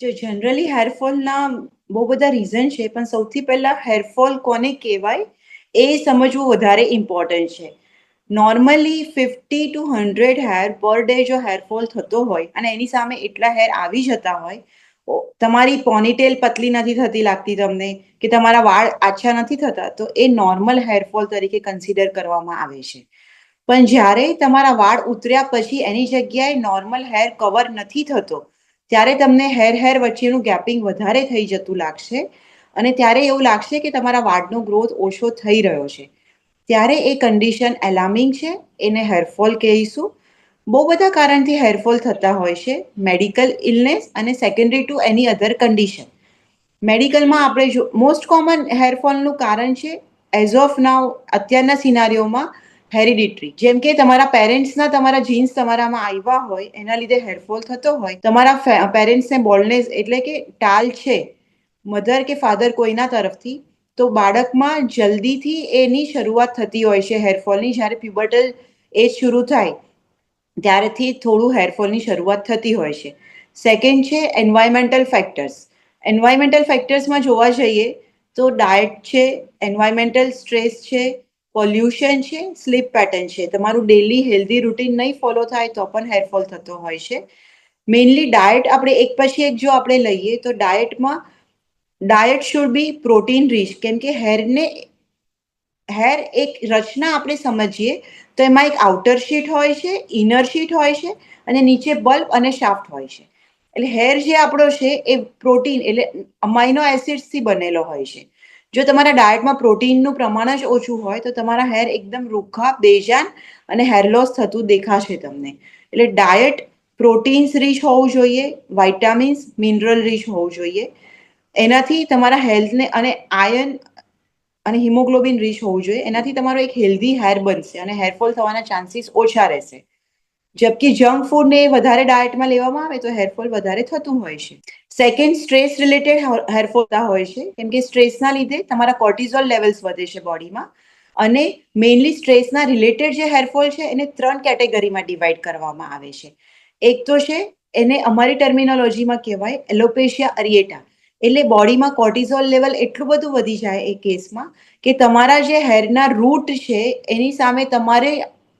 જો જનરલી હેરફોલના બહુ બધા રીઝન છે, પણ સૌથી પહેલાં હેરફોલ કોને કહેવાય? એ સમજવું વધારે ઇમ્પોર્ટન્ટ છે. Normally fifty to hundred hair per day જો હેરફોલ થતો હોય અને એની સામે એટલા હેર આવી જતા હોય તમારી પોનીટેલ પતલી નથી થતી લાગતી તમને કે તમારા વાળ આછા નથી થતા, તો એ નોર્મલ હેરફોલ તરીકે કન્સિડર કરવામાં આવે છે. પણ જ્યારે તમારા વાળ ઉતર્યા પછી એની જગ્યાએ નોર્મલ હેર કવર નથી થતો ત્યારે તમને હેર હેર વચ્ચેનું ગેપિંગ વધારે થઈ જતું લાગશે અને ત્યારે એવું લાગશે કે તમારા વાળનો ગ્રોથ ઓછો થઈ રહ્યો છે. ત્યારે એ કન્ડિશન એલાર્મિંગ છે. એને હેરફોલ કહીશું. બહુ બધા કારણથી હેરફોલ થતા હોય છે. મેડિકલ ઇલનેસ અને secondary to any other condition મેડિકલમાં આપણે મોસ્ટ કોમન હેરફોલનું કારણ છે એઝ ઓફ નાવ અત્યારના સિનારીઓમાં હેરિડિટરી જેમ કે તમારા પેરેન્ટ્સના તમારા જીન્સ તમારામાં આવ્યા હોય, એના લીધે હેરફોલ થતો હોય, તમારા પેરેન્ટ્સને બોલનેસ એટલે કે ટાલ છે મધર કે ફાધર કોઈના તરફથી, તો બાળકમાં જલ્દીથી એની શરૂઆત થતી હોય છે હેરફોલની જ્યારે પ્યુબર્ટલ એજ શરૂ થાય, ત્યારેથી થોડું હેરફોલની શરૂઆત થતી હોય છે. સેકન્ડ છે એન્વાયરમેન્ટલ ફેક્ટર્સ એન્વાયરમેન્ટલ ફેક્ટર્સમાં જોવા જઈએ, તો ડાયટ છે એન્વાયરમેન્ટલ સ્ટ્રેસ છે પોલ્યુશન છે સ્લીપ પેટર્ન છે. તમારું ડેલી હેલ્ધી રૂટીન નહીં ફોલો થાય તો પણ હેરફોલ થતો હોય છે. મેઇનલી ડાયટ આપણે એક પછી એક જો આપણે લઈએ તો ડાયટમાં diet should be protein rich કેમ કે હેરને હેર એક રચના આપણે સમજીએ તો એમાં એક આઉટર શીટ હોય છે ઇનર શીટ હોય છે અને નીચે બલ્બ અને શાફ્ટ હોય છે. એટલે હેર જે આપણો છે એ પ્રોટીન એટલે અમાઇનો એસિડ્સથી બનેલો હોય છે. જો તમારા ડાયટમાં પ્રોટીનનું પ્રમાણ જ ઓછું હોય, તો તમારા હેર એકદમ રૂખા, બેજાન અને હેર લોસ થતું દેખાશે તમને. એટલે ડાયટ પ્રોટીન્સ રીચ હોવું જોઈએ વાઇટામિન્સ મિનરલ રીચ હોવું જોઈએ. એનાથી તમારા હેલ્થને અને આયન અને હિમોગ્લોબિન રીચ હોવું જોઈએ. એનાથી તમારો એક હેલ્ધી હેર બનશે અને હેરફોલ થવાના ચાન્સીસ ઓછા રહેશે. જબકી જંક ફૂડને વધારે ડાયટમાં લેવામાં આવે તો હેરફોલ વધારે થતું હોય છે. સેકન્ડ સ્ટ્રેસ રિલેટેડ હેરફોલ હોય છે. કેમ કે સ્ટ્રેસના લીધે તમારા કોર્ટિઝોલ લેવલ્સ વધે છે બોડીમાં અને મેઇનલી સ્ટ્રેસના રિલેટેડ જે હેરફોલ છે એને ત્રણ કેટેગરીમાં ડિવાઈડ કરવામાં આવે છે. એક તો છે, એને અમારી ટર્મિનોલોજીમાં કહેવાય એલોપેશિયા અરિએટા એટલે બોડીમાં કોર્ટિઝોલ લેવલ એટલું બધું વધી જાય એ કેસમાં કે તમારા જે હેરના રૂટ છે, એની સામે તમારે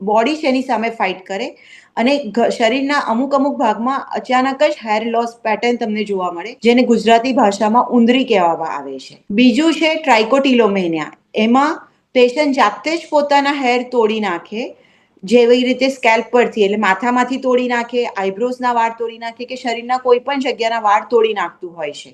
બોડી છે એની સામે ફાઇટ કરે અને શરીરના અમુક અમુક ભાગમાં અચાનક જ હેર લોસ પેટર્ન તમને જોવા મળે, જેને ગુજરાતી ભાષામાં ઉંદરી કહેવામાં આવે છે. બીજું છે ટ્રાઇકોટિલોમેનિયા એમાં પેશન્ટ જાતે જ પોતાના હેર તોડી નાખે, જેવી રીતે સ્કેલ્પ પરથી, એટલે માથામાંથી તોડી નાખે આઈબ્રોઝના વાળ તોડી નાખે કે શરીરના કોઈ પણ જગ્યાના વાળ તોડી નાખતું હોય છે.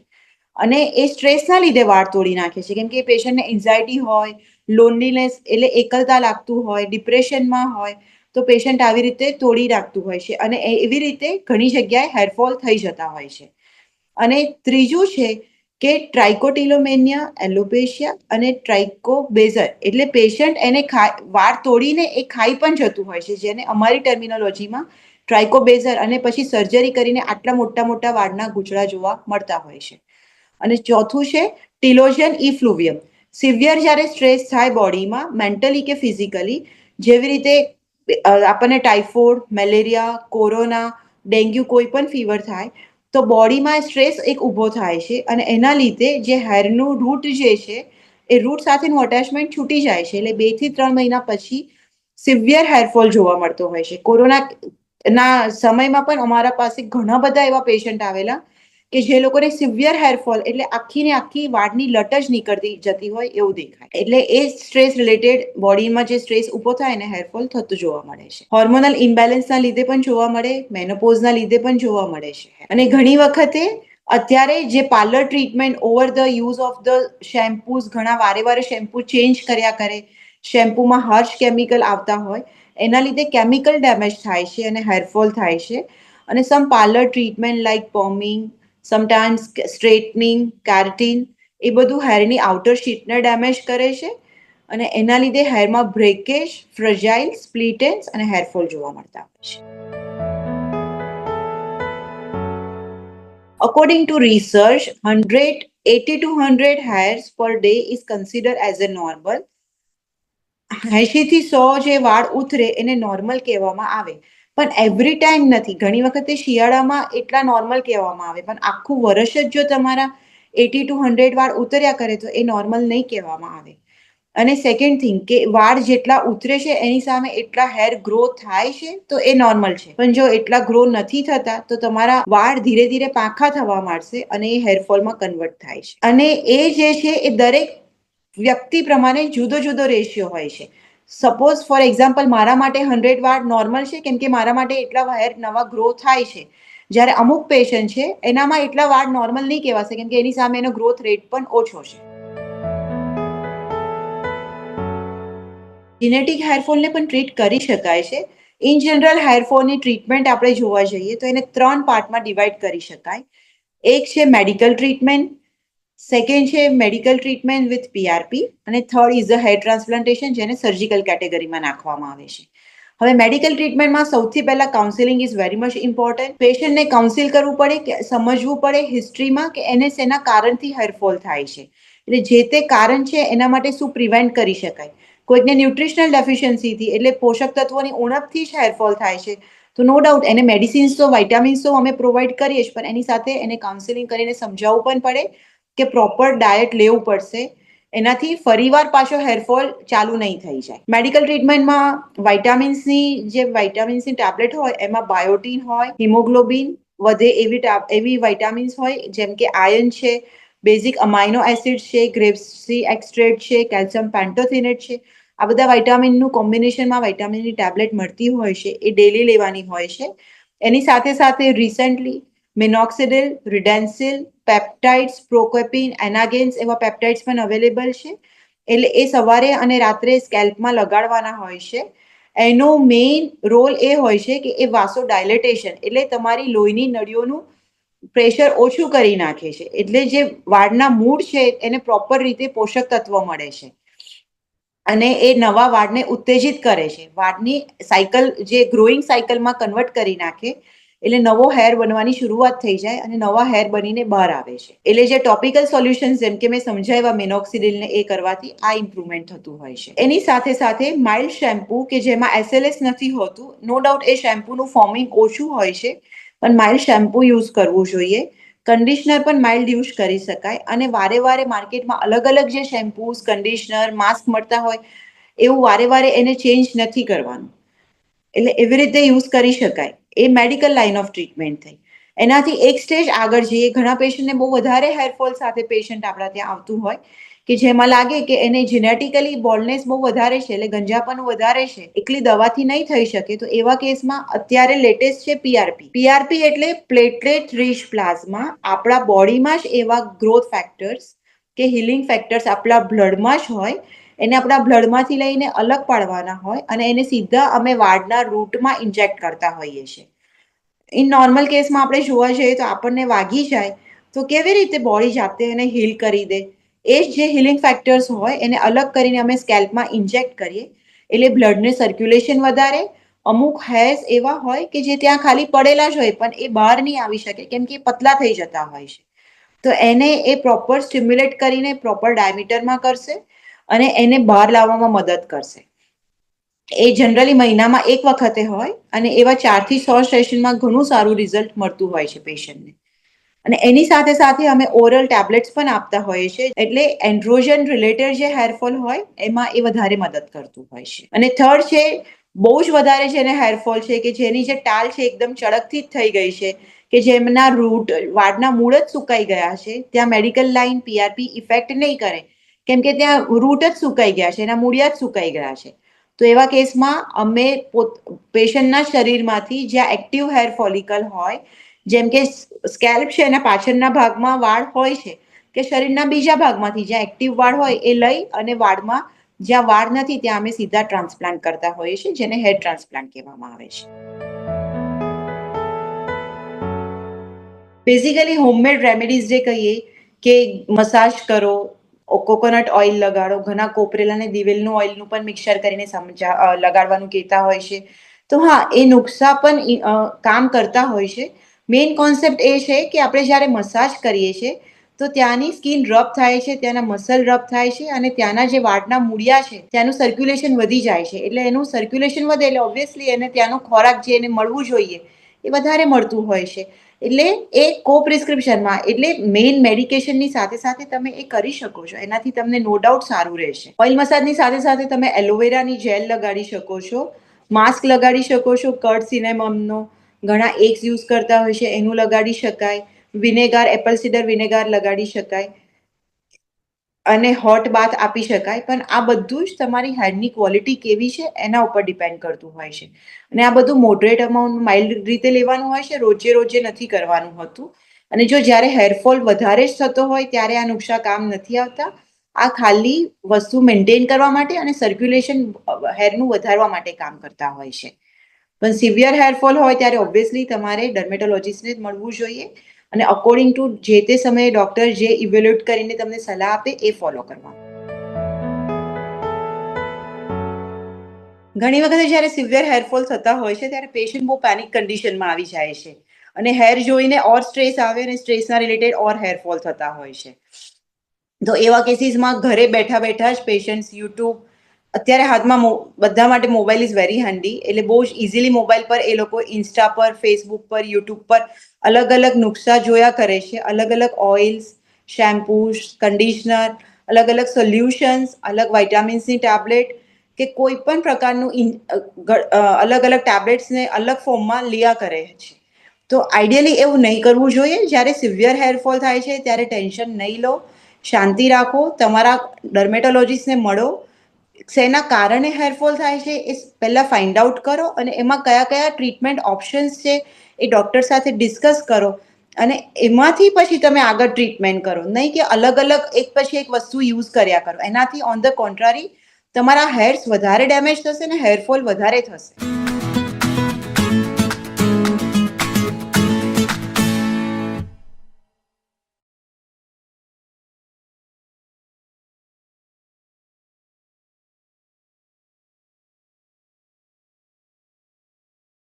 અને એ સ્ટ્રેસના લીધે વાળ તોડી નાખે છે. કેમ કે પેશન્ટને એન્ઝાયટી હોય લોનલીનેસ એટલે એકલતા લાગતું હોય ડિપ્રેશનમાં હોય, તો પેશન્ટ આવી રીતે તોડી રાખતું હોય છે અને એવી રીતે ઘણી જગ્યાએ હેરફોલ થઈ જતા હોય છે. અને ત્રીજું છે કે ટ્રાઇકોટિલોમેનિયા એલોપેશિયા અને ટ્રાઇકોબેઝર એટલે પેશન્ટ એને વાળ તોડીને એ ખાઈ પણ જતું હોય છે, જેને અમારી ટર્મિનોલોજીમાં ટ્રાઇકોબેઝર અને પછી સર્જરી કરીને આટલા મોટા મોટા વાળના ગૂંચળા જોવા મળતા હોય છે. અને ચોથું છે, ટિલોજન ઇફ્લુવિયમ. સિવિયર જ્યારે સ્ટ્રેસ થાય બોડીમાં, મેન્ટલી કે ફિઝિકલી, જેવી રીતે આપણને ટાઇફોઇડ, મેલેરિયા, કોરોના, ડેન્ગ્યુ કોઈ પણ ફીવર થાય, તો બોડીમાં સ્ટ્રેસ એક ઊભો થાય છે અને એના લીધે જે હેરનું રૂટ જે છે, એ રૂટ સાથેનું અટેચમેન્ટ છૂટી જાય છે. એટલે બેથી ત્રણ મહિના પછી સિવિયર હેરફોલ જોવા મળતો હોય છે. કોરોના ના સમયમાં પણ અમારા પાસે ઘણા બધા એવા પેશન્ટ આવેલા કે જે લોકોને સિવિયર હેરફોલ એટલે આખી ને આખી વાળની લટ જ નીકળતી જતી હોય એવું દેખાય. એટલે એ સ્ટ્રેસ રિલેટેડ બોડીમાં જે સ્ટ્રેસ ઊભો થાય એને હેરફોલ થતું જોવા મળે છે. હોર્મોનલ ઇમ્બેલેન્સના લીધે પણ જોવા મળે, મેનોપોઝના લીધે પણ જોવા મળે છે. અને ઘણી વખતે અત્યારે જે parlour treatment over the use of the shampoos, ઘણા વારે વારે શેમ્પૂ ચેન્જ કર્યા કરે, શેમ્પૂમાં હર્ષ કેમિકલ આવતા હોય, એના લીધે કેમિકલ ડેમેજ થાય છે અને હેરફોલ થાય છે. અને some parlour treatment like perming sometimes straightening keratin એ બધું હેરની આઉટર શીટને ડેમેજ કરે છે અને એના લીધે હેરમાં બ્રેકેજ ફ્રજાઇલ સ્પ્લિટેન્સ અને હેરફોલ જોવા મળતા હોય છે According to research, 180 to 100 hairs per day is considered as a normal. એંશી થી સો જે વાળ ઉતરે એને નોર્મલ કહેવામાં આવે પણ એવરી ટાઈમ નથી. ઘણી વખતે શિયાળામાં એટલા નોર્મલ કહેવામાં આવે. પણ આખું વર્ષ જ જો તમારા એટી ટુ હંડ્રેડ વાળ ઉતર્યા કરે તો એ નોર્મલ નહીં કહેવામાં આવે. અને સેકન્ડ થિંગ કે વાળ જેટલા ઉતરે છે એની સામે એટલા હેર ગ્રો થાય છે તો એ નોર્મલ છે. પણ જો એટલા ગ્રો નથી થતા તો તમારા વાળ ધીરે ધીરે પાંખા થવા માંડશે અને એ હેરફોલમાં કન્વર્ટ થાય છે. અને એ જે છે એ દરેક વ્યક્તિ પ્રમાણે જુદો જુદો રેશિયો હોય છે. સપોઝ ફોર એક્ઝામ્પલ મારા માટે હંડ્રેડ વાળ નોર્મલ છે, કેમ કે મારા માટે એટલા વાયર નવા ગ્રો થાય છે. જ્યારે અમુક પેશન્ટ છે, એનામાં એટલા વાળ નોર્મલ નહીં કહેવાશે, કેમ કે એની સામે એનો ગ્રોથ રેટ પણ ઓછો છે. જીનેટિક હેરફોલને પણ ટ્રીટ કરી શકાય છે. ઇન જનરલ હેરફોલની ટ્રીટમેન્ટ આપણે જોવા જઈએ, તો એને ત્રણ પાર્ટમાં ડિવાઈડ કરી શકાય. એક છે મેડિકલ ટ્રીટમેન્ટ સેકન્ડ છે મેડિકલ ટ્રીટમેન્ટ વિથ પીઆરપી અને third is a hair transplantation જેને સર્જિકલ કેટેગરીમાં નાખવામાં આવે છે. હવે મેડિકલ ટ્રીટમેન્ટમાં સૌથી પહેલા counselling is very much important પેશન્ટને કાઉન્સિલ કરવું પડે કે, સમજવું પડે હિસ્ટ્રીમાં કે એને શેના કારણથી હેરફોલ થાય છે. એટલે જે તે કારણ છે, એના માટે શું પ્રિવેન્ટ કરી શકાય? કોઈકને ન્યુટ્રિશનલ ડેફિશિયન્સીથી એટલે પોષક તત્વોની ઉણપથી જ હેરફોલ થાય છે. તો નો ડાઉટ એને મેડિસિન્સ તો વાઇટામિન્સ તો અમે પ્રોવાઈડ કરીએ જ, પણ એની સાથે એને કાઉન્સેલિંગ કરીને સમજાવવું પણ પડે. કે પ્રોપર ડાયટ લેવું પડશે, એનાથી ફરીવાર પાછો હેરફોલ ચાલુ નહીં થઈ જાય. મેડિકલ ટ્રીટમેન્ટમાં વાઇટામિન્સની જે વાઇટામિન્સની ટેબ્લેટ હોય, એમાં બાયોટીન હોય હિમોગ્લોબિન વધે એવી એવી વાઇટામિન્સ હોય, જેમ કે આયર્ન છે બેઝિક અમાઇનો એસિડ છે ગ્રેપ્સી એક્સ્ટ્રેટ છે કેલ્શિયમ પેન્ટોથિનેટ છે, આ બધા વાઇટામિનનું કોમ્બિનેશનમાં વાઇટામિનની ટેબ્લેટ મળતી હોય છે, એ ડેલી લેવાની હોય છે. એની સાથે સાથે રિસેન્ટલી મિનોક્સિડિલ રિડેન્સિલ પેપ્ટાઇડ્સ પ્રોકોપિન એનાગેન્સ એવા પેપ્ટાઇડ્સ પણ અવેલેબલ છે. એટલે એ સવારે અને રાત્રે સ્કેલ્પમાં લગાડવાના હોય છે. એનો મેઇન રોલ એ હોય છે કે એ વાસો ડાયલેટેશન એટલે તમારી લોહીની નળીઓનું પ્રેશર ઓછું કરી નાખે છે. એટલે જે વાળના મૂળ છે એને પ્રોપર રીતે પોષક તત્વ મળે છે. અને એ નવા વાળને ઉત્તેજિત કરે છે. વાળની સાયકલ જે ગ્રોઈંગ સાયકલમાં કન્વર્ટ કરી નાખે એટલે નવો હેર બનવાની શરૂઆત થઈ જાય અને નવા હેર બનીને બહાર આવે છે. એટલે જે ટોપિકલ સોલ્યુશન જેમ કે મેં સમજાવ્યા મેનોક્સિડિલને એ કરવાથી આ ઇમ્પ્રુવમેન્ટ થતું હોય છે. એની સાથે સાથે માઇલ્ડ શેમ્પુ કે જેમાં એસએલએસ નથી હોતું નો ડાઉટ એ શેમ્પુનું ફોર્મિંગ ઓછું હોય છે, પણ માઇલ્ડ શેમ્પુ યુઝ કરવું જોઈએ. કન્ડિશનર પણ માઇલ્ડ યુઝ કરી શકાય અને વારે વારે માર્કેટમાં અલગ અલગ જે શેમ્પૂઝ કન્ડિશનર માસ્ક મળતા હોય, એવું વારે વારે એને ચેન્જ નથી કરવાનું. એટલે એવી રીતે યુઝ કરી શકાય. એ મેડિકલ લાઇન ઓફ ટ્રીટમેન્ટ થઈ. એનાથી એક સ્ટેજ આગળ જઈએ. ઘણા પેશન્ટને બહુ વધારે હેરફોલ સાથે પેશન્ટ આપણા ત્યાં આવતું હોય કે જેમાં લાગે કે એને જેનેટિકલી બોલનેસ બહુ વધારે છે, એટલે ગંજાપણ વધારે છે, એકલી દવાથી નહીં થઈ શકે, તો એવા કેસમાં અત્યારે લેટેસ્ટ છે પીઆરપી પીઆરપી એટલે પ્લેટલેટ રિચ પ્લાઝમા આપણા બોડીમાં જ એવા ગ્રોથ ફેક્ટર્સ કે હિલિંગ ફેક્ટર્સ આપણા બ્લડમાં જ હોય એને આપણા બ્લડમાંથી લઈને અલગ પાડવાના હોય અને એને સીધા અમે વાડના રૂટમાં ઇન્જેક્ટ કરતા હોઈએ છીએ. ઇન નોર્મલ કેસમાં આપણે જોવા જઈએ તો આપણને વાગી જાય તો કેવી રીતે બોડી જાતે એને હીલ કરી દે? એ જ હિલિંગ ફેક્ટર્સ હોય એને અલગ કરીને અમે સ્કેલ્પમાં ઇન્જેક્ટ કરીએ. એટલે બ્લડને સર્ક્યુલેશન વધારે, અમુક હેર્સ એવા હોય કે જે ત્યાં ખાલી પડેલા જ હોય પણ એ બહાર નહીં આવી શકે કેમ કે પતલા થઈ જતા હોય છે. તો એને એ પ્રોપર સ્ટિમ્યુલેટ કરીને પ્રોપર ડાયમીટરમાં કરશે. અને એને બહાર લાવવામાં મદદ કરશે. એ જનરલી મહિનામાં એક વખતે હોય અને એવા ચારથી છ સેશનમાં ઘણું સારું રિઝલ્ટ મળતું હોય છે પેશન્ટને અને એની સાથે સાથે અમે ઓરલ ટેબ્લેટ્સ પણ આપતા હોઈએ છીએ, એટલે એન્ડ્રોજન રિલેટેડ જે હેરફોલ હોય, એમાં એ વધારે મદદ કરતું હોય છે. અને થર્ડ છે, બહુ જ વધારે જેને હેરફોલ છે કે જેની જે ટાલ છે એકદમ ચડકથી જ થઈ ગઈ છે, કે જેમના રૂટ વાડના મૂળ જ સુકાઈ ગયા છે, ત્યાં મેડિકલ લાઈન પીઆરપી ઇફેક્ટ નહીં કરે કેમ કે ત્યાં રૂટ જ સુકાઈ ગયા છે, એના મૂળિયા જ સુકાઈ ગયા છે. તો એવા કેસમાં અમે પેશન્ટના શરીરમાંથી જ્યાં એક્ટિવ હેર ફોલિકલ હોય, જેમ કે સ્કેલ્પ છે એના પાછળના ભાગમાં વાળ હોય છે, કે શરીરના બીજા ભાગમાંથી જ્યાં એક્ટિવ વાળ હોય એ લઈ અને વાળમાં જ્યાં વાળ નથી ત્યાં અમે સીધા ટ્રાન્સપ્લાન્ટ કરતા હોઈએ છીએ, જેને હેર ટ્રાન્સપ્લાન્ટ કહેવામાં આવે છે. બેઝિકલી હોમમેડ રેમેડીઝ જે કહીએ કે મસાજ કરો કોકોનટ ઓઇલ લગાડો, ઘણા કોપરેલા અને દિવેલનું ઓઇલનું પણ મિક્સર કરીને સમજા લગાડવાનું કહેતા હોય છે. તો હા, એ નુકસા પણ કામ કરતા હોય છે. મેઇન કોન્સેપ્ટ એ છે કે આપણે જ્યારે મસાજ કરીએ છીએ તો ત્યાંની સ્કિન રબ થાય છે, ત્યાંના મસલ રબ થાય છે અને ત્યાંના જે વાળના મૂળિયા છે, ત્યાંનું સર્ક્યુલેશન વધી જાય છે. એટલે એનું સર્ક્યુલેશન વધે એટલે ઓબ્વિયસલી એને ત્યાંનો ખોરાક જે એને મળવું જોઈએ. એ વધારે મળતું હોય છે. એટલે એ કો પ્રિસ્ક્રિપ્શનમાં એટલે મેઇન મેડિકેશનની સાથે સાથે તમે એ કરી શકો છો. એનાથી તમને નો ડાઉટ સારું રહેશે. ઓઇલ મસાજની સાથે સાથે તમે એલોવેરાની જેલ લગાડી શકો છો. માસ્ક લગાડી શકો છો કર્ડ સિનેમમનો ઘણા એક્સ યુઝ કરતા હોય છે, એનું લગાડી શકાય. વિનેગાર એપલ સીડર વિનેગાર લગાડી શકાય. અને હોટ બાથ આપી શકાય, પણ આ બધું જ તમારી હેરની ક્વોલિટી કેવી છે એના ઉપર ડિપેન્ડ કરતું હોય છે. અને આ બધું મોડરેટ અમાઉન્ટ માઇલ્ડ રીતે લેવાનું હોય છે, રોજે રોજે નથી કરવાનું હોતું. અને જો જ્યારે હેરફોલ વધારે જ થતો હોય, ત્યારે આ નુકસા કામ નથી આવતા. આ ખાલી વસ્તુ મેન્ટેન કરવા માટે અને સર્ક્યુલેશન હેરનું વધારવા માટે કામ કરતા હોય છે. પણ સિવિયર હેરફોલ હોય, ત્યારે ઓબ્વિયસલી તમારે ડર્મેટોલોજીસ્ટને જ મળવું જોઈએ. અને અકોર્ડિંગ ટુ જે તે સમયે ડોક્ટર જે ઇવેલ્યુએટ કરીને તમને સલાહ આપે એ ફોલો કરવા. ઘણી વખતે જ્યારે સિવિયર હેરફોલ થતા હોય છે, ત્યારે પેશન્ટ બહુ પેનિક કન્ડિશનમાં આવી જાય છે. અને હેર જોઈને ઓર સ્ટ્રેસ આવે અને સ્ટ્રેસના રિલેટેડ ઓર હેરફોલ થતા હોય છે. તો એવા કેસીસમાં ઘરે બેઠા બેઠા જ પેશન્ટ્સ યુટ્યુબ અત્યારે હાથમાં બધા માટે મોબાઈલ ઇઝ વેરી હેન્ડી એટલે બહુ જ ઇઝીલી મોબાઈલ પર એ લોકો ઇન્સ્ટા પર ફેસબુક પર યુટ્યુબ પર અલગ અલગ નુસ્ખા જોયા કરે છે. અલગ અલગ ઓઇલ્સ શેમ્પૂસ કન્ડિશનર અલગ અલગ સોલ્યુશન્સ અલગ વિટામિન્સની ટેબ્લેટ કે કોઈ પણ પ્રકારનું અલગ અલગ ટેબ્લેટ્સને અલગ ફોર્મમાં લિયા કરે છે. તો આઈડિયલી એવું નહીં કરવું જોઈએ. જ્યારે સિવિયર હેરફોલ થાય છે, ત્યારે ટેન્શન નહીં લો. શાંતિ રાખો. તમારા ડર્મેટોલોજીસ્ટને મળો. શેના કારણે હેરફોલ થાય છે એ પહેલાં ફાઇન્ડ આઉટ કરો અને એમાં કયા કયા ટ્રીટમેન્ટ ઓપ્શન્સ છે એ ડૉક્ટર સાથે ડિસ્કસ કરો. અને એમાંથી પછી તમે આગળ ટ્રીટમેન્ટ કરો. નહીં કે અલગ અલગ એક પછી એક વસ્તુ યુઝ કર્યા કરો. એનાથી ઓન ધ કોન્ટ્રારી તમારા હેર્સ વધારે ડેમેજ થશે ને હેરફોલ વધારે થશે.